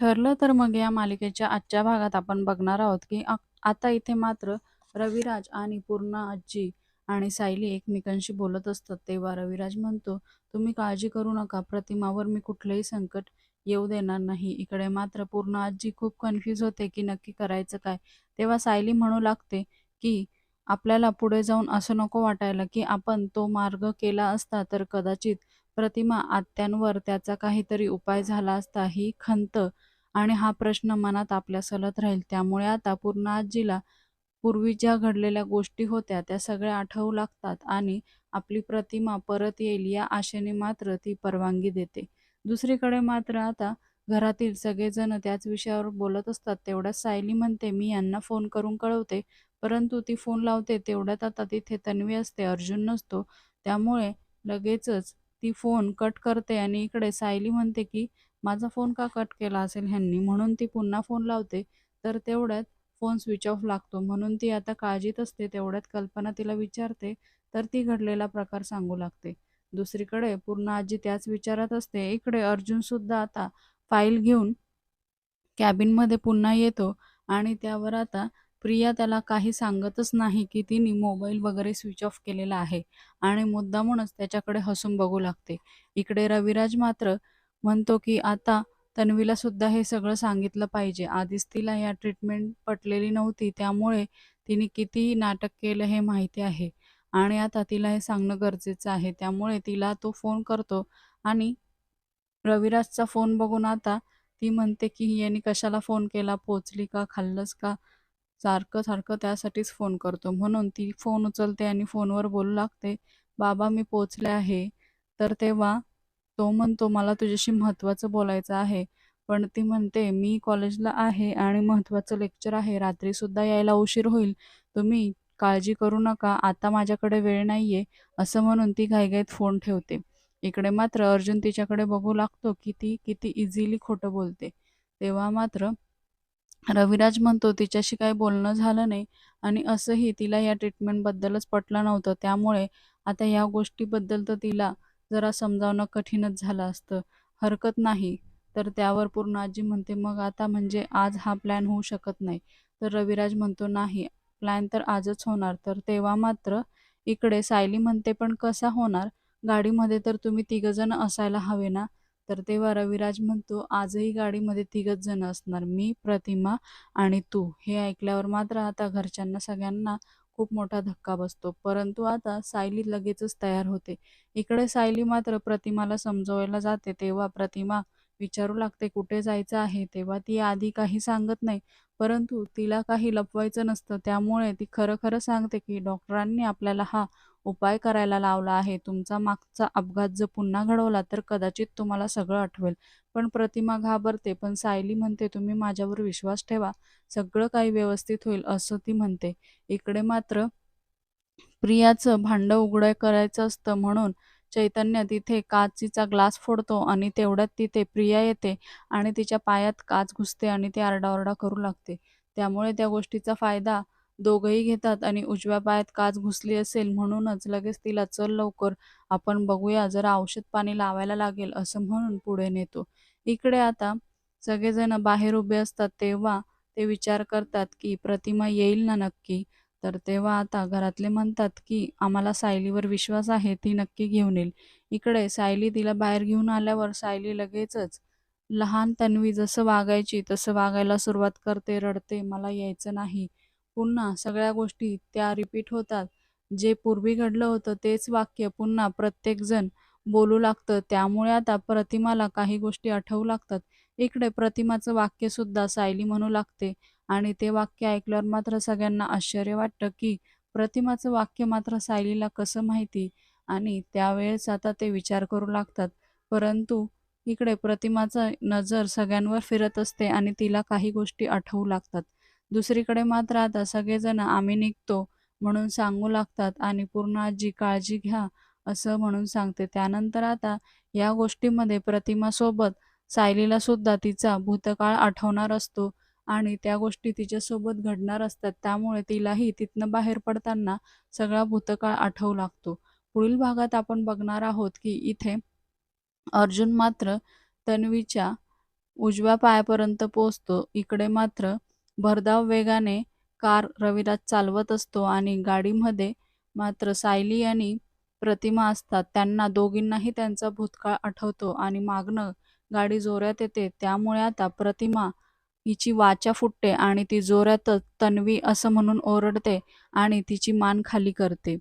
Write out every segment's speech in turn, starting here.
ठरलं तर मग या मालिकेच्या आजच्या भागात आपण बघणार आहोत की आता इथे मात्र रविराज आणि पूर्णा आजी आणि सायली एकमेकांशी बोलत असतात. तेव्हा रविराज म्हणतो तुम्ही काळजी करू नका. प्रतिमावर मी कुठलंही संकट येऊ देणार नाही. इकडे मात्र पूर्ण आजी खूप कन्फ्यूज होते की नक्की करायचं काय. तेव्हा सायली म्हणू लागते की आपल्याला पुढे जाऊन असं नको वाटायला की आपण तो मार्ग केला असता तर कदाचित प्रतिमा आत्यांवर त्याचा काहीतरी उपाय झाला असता. ही खंत आणि हा प्रश्न मनात आपल्या सलत राहील. त्यामुळे आता पूर्ण आजीला पूर्वी ज्या घडलेल्या गोष्टी होत्या त्या सगळ्या आठवू लागतात आणि आपली प्रतिमा परत येईल या आशेने मात्र ती परवानगी देते. दुसरीकडे मात्र आता घरातील सगळेजण त्याच विषयावर बोलत असतात. तेवढ्यात सायली म्हणते मी यांना फोन करून कळवते. परंतु ती फोन लावते तेवढ्यात आता तिथे तन्वी असते अर्जुन नसतो. त्यामुळे लगेचच ती फोन कट करते आणि इकडे सायली म्हणते की माझा फोन का कट केला असेल ह्यांनी? म्हणून ती पुन्हा फोन लावते. तर तेवढ्यात फोन स्विच ऑफ लागतो. म्हणून ती आता काळजीत असते. तेवढ्यात कल्पना तिला विचारते. तर ती घडलेला प्रकार सांगू लागते. दुसरीकडे पूर्ण आजी त्याच विचारात असते. इकडे अर्जुन सुद्धा आता फाईल घेऊन कॅबिनमध्ये पुन्हा येतो. आणि त्यावर आता प्रिया त्याला काही सांगतच नाही की तिने मोबाईल वगैरे स्विच ऑफ केलेला आहे. आणि मुद्दामूनच त्याच्याकडे हसून बघू लागते. इकडे रविराज मात्र म्हणतो की आता तन्वीला सुद्धा हे सगळं सांगितलं पाहिजे. आधीच तिला या ट्रीटमेंट पटलेली नव्हती. त्यामुळे तिने कितीही नाटक केलं हे माहिती आहे. आणि आता तिला हे सांगणं गरजेचं आहे. त्यामुळे तिला तो फोन करतो. आणि रविराजचा फोन बघून आता ती म्हणते की यांनी कशाला फोन केला? पोचली का? खाल्लंस का? सारखं सारखं त्यासाठीच फोन करतो. म्हणून ती फोन उचलते आणि फोनवर बोलू लागते बाबा मी पोचले आहे. तर तेव्हा तो म्हणतो मला तुझ्याशी महत्त्वाचं बोलायचं आहे. पण ती म्हणते मी कॉलेजला आहे आणि महत्त्वाचं लेक्चर आहे. रात्रीसुद्धा यायला उशीर होईल. तुम्ही काळजी करू नका. आता माझ्याकडे वेळ नाही आहे असं म्हणून ती घाईघाईत फोन ठेवते. इकडे मात्र अर्जुन तिच्याकडे बघू लागतो की ती किती इझिली खोटं बोलते. तेव्हा मात्र रविराज म्हणतो तिच्याशी काही बोलणं झालं नाही आणि असंही तिला या ट्रीटमेंटबद्दलच पटलं नव्हतं. त्यामुळे आता या गोष्टीबद्दल तर तिला जरा समजावणं कठीणच झालं असतं. हरकत नाही. तर त्यावर पूर्ण आजी म्हणते मग आता म्हणजे आज हा प्लॅन होऊ शकत नाही. तर रविराज म्हणतो नाही प्लॅन तर आजच होणार. तर तेव्हा मात्र इकडे सायली म्हणते पण कसा होणार? गाडीमध्ये तर तुम्ही तिघजण असायला हवे ना? तर तेव्हा रविराज म्हणतो आजही गाडीमध्ये तिघच जण असणार. मी प्रतिमा आणि तू. हे ऐकल्यावर मात्र आता घरच्यांना सगळ्यांना खूप मोठा धक्का बसतो. परंतु आता सायली लगेचच तयार होते. इकडे सायली मात्र प्रतिमाला समजवायला जाते. तेव्हा प्रतिमा विचारू लागते कुठे जायचं आहे? तेव्हा ती आधी काही सांगत नाही परंतु तिला काही लपवायचं नसतं. त्यामुळे ती खरं खरं सांगते की डॉक्टरांनी आपल्याला हा उपाय करायला लावला आहे. तुमचा मागचा अपघात जर पुन्हा घडवला तर कदाचित तुम्हाला सगळं आठवेल. पण प्रतिमा घाबरते पण सायली म्हणते तुम्ही माझ्यावर विश्वास ठेवा. सगळं काही व्यवस्थित होईल असं ती म्हणते. इकडे मात्र प्रियाचं भांडं उघडं करायचं असतं म्हणून चैतन्य तिथे काचीचा ग्लास फोडतो आणि तेवढ्यात तिथे प्रिया येते आणि तिच्या पायात काच घुसते आणि ती आरडाओरडा करू लागते. त्यामुळे त्या गोष्टीचा फायदा दोघंही घेतात आणि उजव्या पायात काच घुसली असेल म्हणूनच लगेच तिला चल लवकर आपण बघूया जरा औषध पाणी लावायला लागेल असं म्हणून पुढे नेतो. इकडे आता सगळेजण बाहेर उभे असतात तेव्हा ते विचार करतात की प्रतिमा येईल ना नक्की? तर तेव्हा आता घरातले म्हणतात की आम्हाला सायलीवर विश्वास आहे ती नक्की घेऊन येईल. इकडे सायली तिला बाहेर घेऊन आल्यावर सायली लगेचच लहान तन्वी जसं वागायची तसं वागायला सुरुवात करते रडते मला यायचं नाही. पुन्हा सगळ्या गोष्टी त्या रिपीट होतात. जे पूर्वी घडलं होतं तेच वाक्य पुन्हा प्रत्येकजण बोलू लागतं. त्यामुळे आता प्रतिमाला काही गोष्टी आठवू लागतात. इकडे प्रतिमाचं वाक्य सुद्धा सायली म्हणू लागते आणि ते वाक्य ऐकल्यावर मात्र सगळ्यांना आश्चर्य वाटतं की प्रतिमाचं वाक्य मात्र सायलीला कसं माहिती? आणि त्यावेळेस आता ते विचार करू लागतात. परंतु इकडे प्रतिमाचा नजर सगळ्यांवर फिरत असते आणि तिला काही गोष्टी आठवू लागतात. दुसरीकडे मात्र आता सगळेजण आम्ही निघतो म्हणून सांगू लागतात आणि पूर्ण आजी काळजी घ्या असं म्हणून सांगते. त्यानंतर आता या गोष्टीमध्ये प्रतिमासोबत सायलीला सुद्धा तिचा भूतकाळ आठवणार असतो आणि त्या गोष्टी तिच्यासोबत घडणार असतात. त्यामुळे तिलाही तिथनं बाहेर पडताना सगळा भूतकाळ आठवू लागतो. पुढील भागात आपण बघणार आहोत की इथे अर्जुन मात्र तन्वीच्या उजव्या पायापर्यंत पोचतो इकडे मात्र भरधाव वेगाने कार रविराज चालवत असतो आणि गाडीमध्ये मात्र सायली आणि प्रतिमा असतात. त्यांना दोघींनाही त्यांचा भूतकाळ आठवतो आणि मागणं गाडी जोरात येते. त्यामुळे आता प्रतिमा हिची वाचा फुटते आणि ती जोरातच तन्वी असं म्हणून ओरडते आणि तिची मान खाली करते.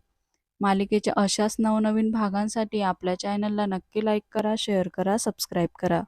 मालिकेच्या अशाच नवनवीन भागांसाठी आपल्या चॅनलला नक्की लाईक करा, शेअर करा, सबस्क्राईब करा.